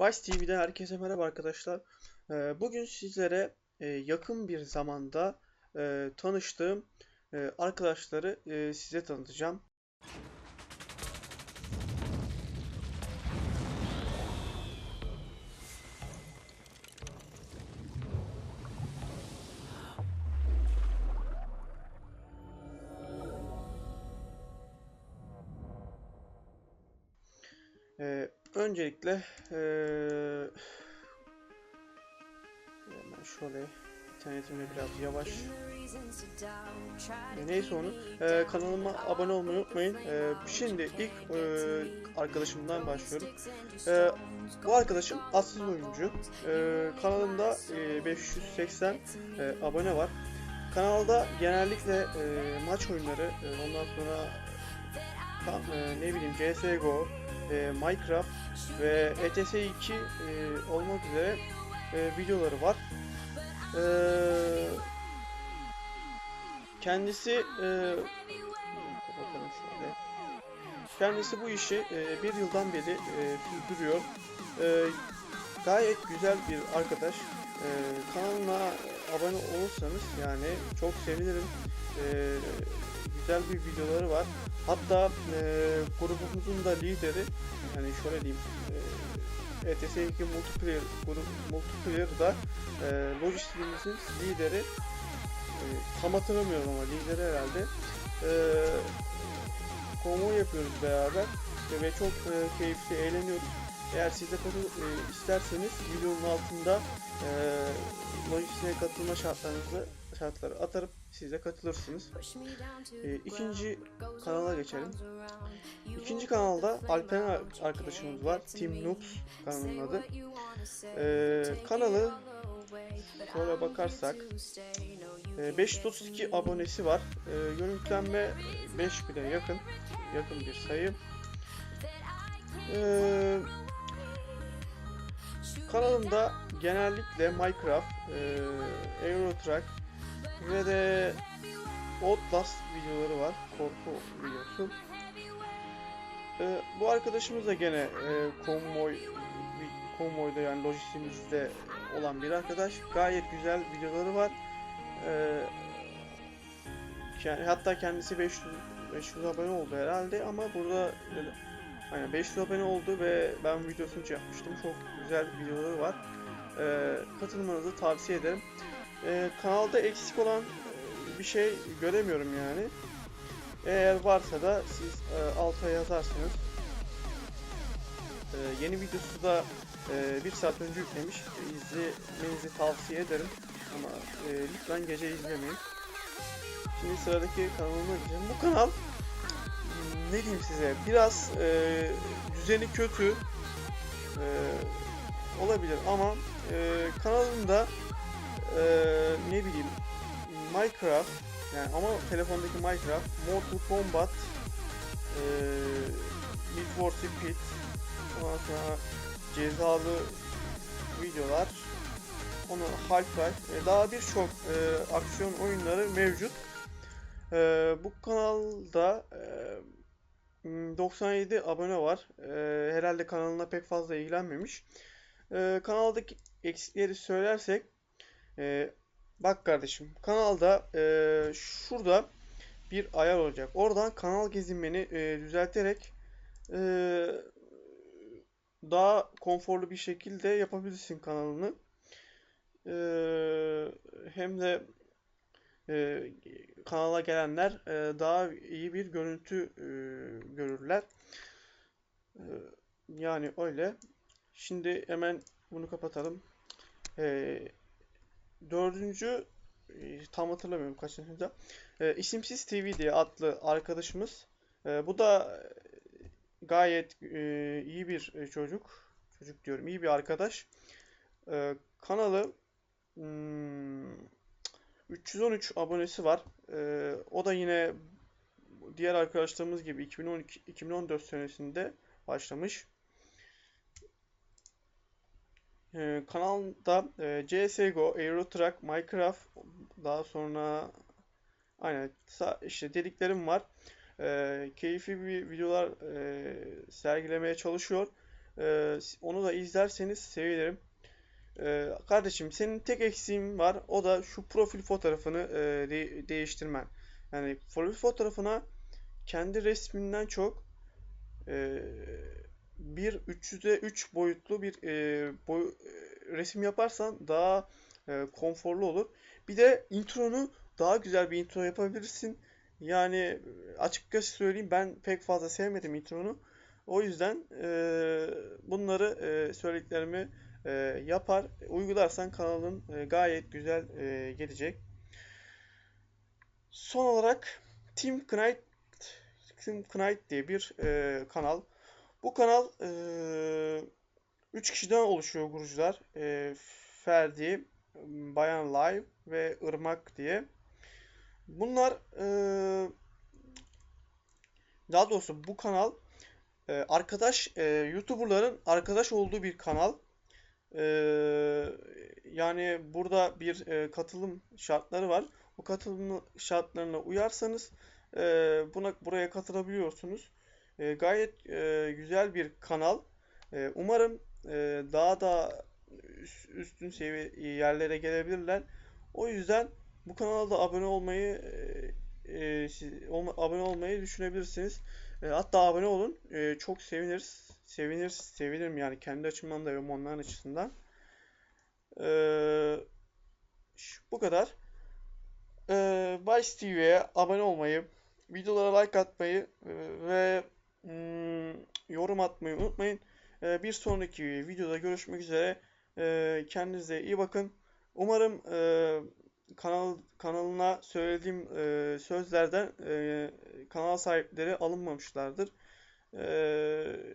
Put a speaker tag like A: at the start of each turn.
A: Vice TV'den herkese merhaba arkadaşlar. Ee, Bugün sizlere e, yakın bir zamanda e, tanıştığım e, arkadaşları size tanıtacağım. Ee, Öncelikle e, hemen şöyle internetimde biraz yavaş. Neyse onu. E, kanalıma abone olmayı unutmayın. E, şimdi ilk e, arkadaşımdan başlıyorum. E, bu arkadaşım atsız oyuncu. E, kanalımda e, 580 e, abone var. Kanalda genellikle e, maç oyunları, e, ondan sonra ta- e, ne bileyim CSGO, e, Minecraft ve ETS 2 e, olmak üzere e, videoları var. E, kendisi e, bakalım şöyle. Kendisi bu işi e, bir yıldan beri e, sürdürüyor. E, gayet güzel bir arkadaş. E, kanalına abone olursanız yani çok sevinirim. E, güzel bir videoları var. Hatta e, grubumuzun da lideri yani şöyle diyeyim e, ETS 2 multiplayer grup multiplayer'da e, lojistiğimizin lideri e, tam hatırlamıyorum ama lideri herhalde e, konvoy yapıyoruz beraber ve çok e, keyifli eğleniyoruz. Eğer siz de katıl e, isterseniz videonun altında e, lojistiğe katılma şartlarınızı şartları atarıp siz de katılırsınız. E, ikinci kanala geçelim. İkinci kanalda Alperen ar- arkadaşımız var. Team Noobs kanalının adı. E, kanalı şöyle bakarsak e, 532 abonesi var. E, görüntülenme 5000'e yakın yakın bir sayı. E, kanalımda genellikle Minecraft, e, Euro Truck ve de Outlast videoları var. Korku videosu. E, bu arkadaşımız da gene e, konvoy konvoyda yani lojistiğimizde olan bir arkadaş. Gayet güzel videoları var. E, yani hatta kendisi 500 500 abone oldu herhalde ama burada böyle Aynen 500 abone oldu ve ben videosunu yapmıştım. Çok güzel videoları var. Ee, katılmanızı tavsiye ederim. Ee, kanalda eksik olan e, bir şey göremiyorum yani. Eğer varsa da siz e, alta yazarsınız. Ee, yeni videosu da e, bir saat önce yüklemiş. İzlemenizi tavsiye ederim. Ama e, lütfen gece izlemeyin. Şimdi sıradaki kanalıma gideceğim. Bu kanal ne diyeyim size biraz e, düzeni kötü e, olabilir ama e, kanalında e, ne bileyim Minecraft yani ama telefondaki Minecraft, Mortal Kombat, e, Need for Speed, ondan sonra cezalı videolar, onu Half-Life, e, daha birçok e, aksiyon oyunları mevcut. E, bu kanalda e, 97 abone var. Ee, herhalde kanalına pek fazla ilgilenmemiş. Ee, kanaldaki eksikleri söylersek e, bak kardeşim kanalda e, şurada bir ayar olacak. Oradan kanal gezinmeni e, düzelterek daha konforlu bir şekilde yapabilirsin kanalını. Hem de e, kanala gelenler e, daha iyi bir görüntü e, görürler. E, yani öyle. Şimdi hemen bunu kapatalım. E, dördüncü e, tam hatırlamıyorum kaçıncıda. E, İsimsiz TV diye adlı arkadaşımız. E, bu da gayet e, iyi bir çocuk. Çocuk diyorum, iyi bir arkadaş. E, kanalı hmm, 313 abonesi var. Ee, o da yine diğer arkadaşlarımız gibi 2012 2014 senesinde başlamış. Ee, kanalda e, CSGO, Euro Truck, Minecraft daha sonra aynen işte dediklerim var. Ee, keyifli bir videolar e, sergilemeye çalışıyor. Ee, onu da izlerseniz sevinirim. Ee, kardeşim senin tek eksiğin var. O da şu profil fotoğrafını e, de- değiştirmen. Yani profil fotoğrafına kendi resminden çok e, bir 300'e 3 boyutlu bir e, boy, e, resim yaparsan daha e, konforlu olur. Bir de intronu daha güzel bir intro yapabilirsin. Yani e, açıkçası söyleyeyim ben pek fazla sevmedim intronu. O yüzden e, bunları e, söylediklerimi e, yapar, uygularsan kanalın e, gayet güzel e, gelecek. Son olarak Team Knight Team Knight diye bir e, kanal. Bu kanal e, 3 kişiden oluşuyor kurucular. E, Ferdi, Bayan Live ve Irmak diye. Bunlar e, daha doğrusu bu kanal e, arkadaş e, YouTuber'ların arkadaş olduğu bir kanal. E, yani burada bir e, katılım şartları var. Bu katılım şartlarına uyarsanız e, buna buraya katılabiliyorsunuz. E, gayet e, güzel bir kanal. E, umarım e, daha da üst- üstün seviye yerlere gelebilirler. O yüzden bu kanala da abone olmayı e, e, siz- olma- abone olmayı düşünebilirsiniz. E, hatta abone olun. E, çok seviniriz. Sevinir, sevinirim yani kendi açımdan da ve onların açısından. E, şu- bu kadar. E, Vice TV'ye abone olmayı, videolara like atmayı e, ve mm, yorum atmayı unutmayın. E, bir sonraki videoda görüşmek üzere. E, kendinize iyi bakın. Umarım e, kanal kanalına söylediğim e, sözlerden e, kanal sahipleri alınmamışlardır. E,